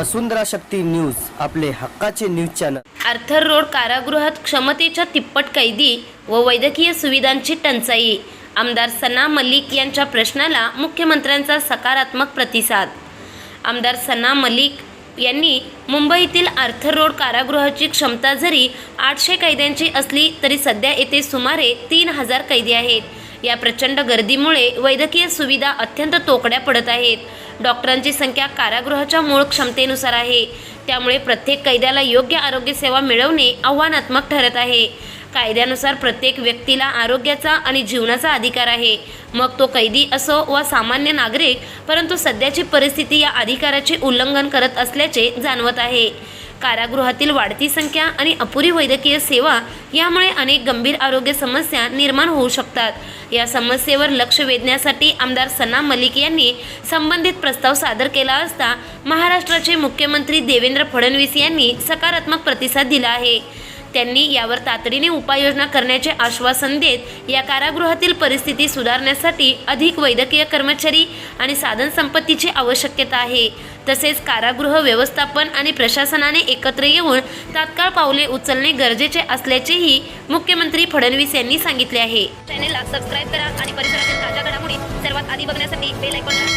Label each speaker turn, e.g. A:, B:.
A: वसुंधरा शक्ती news आपले हक्काचे news channel.
B: Arthur road कारागृहात क्षमतेच्या तिप्पट कैदी व वैद्यकीय सुविधांची टंचाई. आमदार सना मलिक यांच्या प्रश्नाला मुख्यमंत्र्यांचा सकारात्मक प्रतिसाद. आमदार सना मलिक यांनी मुंबईतील आर्थर रोड कारागृहाची क्षमता जरी आठशे कैद्यांची असली तरी सध्या येथे सुमारे तीन हजार कैदी आहेत. या प्रचंड गर्दीमुळे वैद्यकीय सुविधा अत्यंत तोकड्या पडत आहेत. डॉक्टरांची संख्या कारागृहाच्या मूळ क्षमतेनुसार आहे. त्यामुळे प्रत्येक कैद्याला योग्य आरोग्य सेवा मिळवणे आव्हानात्मक ठरत आहे. कायद्यानुसार प्रत्येक व्यक्तीला आरोग्याचा आणि जीवनाचा अधिकार आहे. मग तो कैदी असो वा सामान्य नागरिक परंतु सध्याची परिस्थिती या अधिकाराचे उल्लंघन करत असल्याचे जाणवत आहे. कारागृहातील वाढती संख्या आणि अपुरी वैद्यकीय सेवा यामुळे अनेक गंभीर आरोग्य समस्या निर्माण होऊ शकतात. या समस्येवर लक्ष वेधण्यासाठी आमदार सना मलिक यांनी संबंधित प्रस्ताव सादर केला असता महाराष्ट्राचे मुख्यमंत्री देवेंद्र फडणवीस यांनी सकारात्मक प्रतिसाद दिला आहे. त्यांनी यावर तातडीने उपाययोजना करण्याचे आश्वासन देत या कारागृहातील परिस्थिती सुधारण्यासाठी अधिक वैद्यकीय कर्मचारी आणि साधनसंपत्तीची आवश्यकता आहे. तसेच कारागृह व्यवस्थापन आणि प्रशासनाने एकत्र येऊन तात्काळ पावले उचलणे गरजेचे असल्याचेही मुख्यमंत्री फडणवीस यांनी सांगितले आहे. चॅनेलला सबस्क्राईब करा आणि परिसरातील ताज्या घडामोडी सर्वात आधी बघण्यासाठी बेल आयकॉनला